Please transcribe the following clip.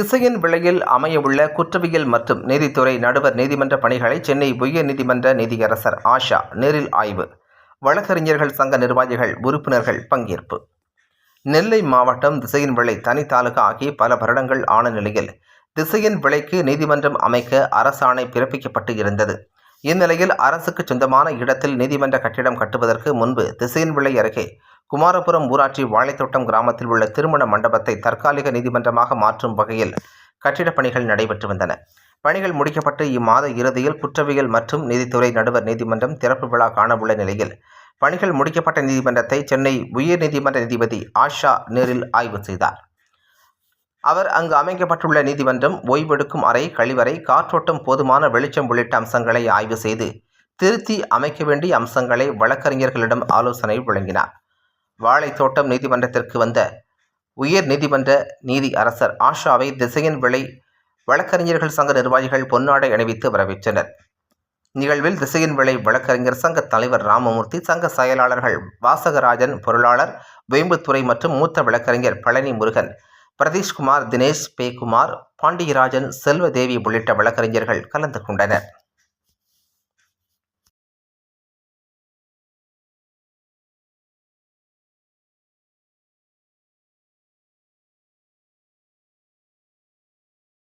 திசையின் விலையில் அமையவுள்ள குற்றவியல் மற்றும் நீதித்துறை நடுவர் நீதிமன்ற பணிகளை சென்னை உயர்நீதிமன்ற நீதியரசர் ஆஷா நேரில் ஆய்வு. வழக்கறிஞர்கள் சங்க நிர்வாகிகள் உறுப்பினர்கள் பங்கேற்பு. நெல்லை மாவட்டம் திசையின் விலை தனி தாலுகா ஆகி பல வருடங்கள் ஆன நிலையில் திசையின் விலைக்கு நீதிமன்றம் அமைக்க அரசாணை பிறப்பிக்கப்பட்டு இருந்தது. இந்நிலையில் அரசுக்கு சொந்தமான இடத்தில் நீதிமன்ற கட்டிடம் கட்டுவதற்கு முன்பு திசையின் விலை அருகே குமாரபுரம் ஊராட்சி வாழைத்தோட்டம் கிராமத்தில் உள்ள திருமண மண்டபத்தை தற்காலிக நீதிமன்றமாக மாற்றும் வகையில் கட்டிடப் பணிகள் நடைபெற்று வந்தன. பணிகள் முடிக்கப்பட்டு இம்மாத இறுதியில் குற்றவியல் மற்றும் நீதித்துறை நடுவர் நீதிமன்றம் திறப்பு விழா காணவுள்ள நிலையில் பணிகள் முடிக்கப்பட்ட நீதிமன்றத்தை சென்னை உயர் நீதிமன்ற நீதிபதி ஆஷா நேரில் ஆய்வு செய்தார். அவர் அங்கு அமைக்கப்பட்டுள்ள நீதிமன்றம் ஓய்வெடுக்கும் அறை கழிவறை காற்றோட்டம் போதுமான வெளிச்சம் உள்ளிட்ட அம்சங்களை ஆய்வு செய்து திருத்தி அமைக்க வேண்டிய அம்சங்களை வழக்கறிஞர்களிடம் ஆலோசனை வழங்கினார். வாழைத்தோட்டம் நீதிமன்றத்திற்கு வந்த உயர் நீதிமன்ற நீதி அரசர் ஆஷாவை திசையின் விளை வழக்கறிஞர்கள் சங்க நிர்வாகிகள் பொன்னாடை அணிவித்து வரவேற்றனர். நிகழ்வில் திசையின் விளை வழக்கறிஞர் சங்க தலைவர் ராமமூர்த்தி சங்க செயலாளர்கள் வாசகராஜன் பொருளாளர் வேம்புத்துறை மற்றும் மூத்த வழக்கறிஞர் பழனி முருகன் பிரதீஷ்குமார் தினேஷ் பேகுமார் பாண்டியராஜன் செல்வதேவி உள்ளிட்ட வழக்கறிஞர்கள் கலந்து கொண்டனர்.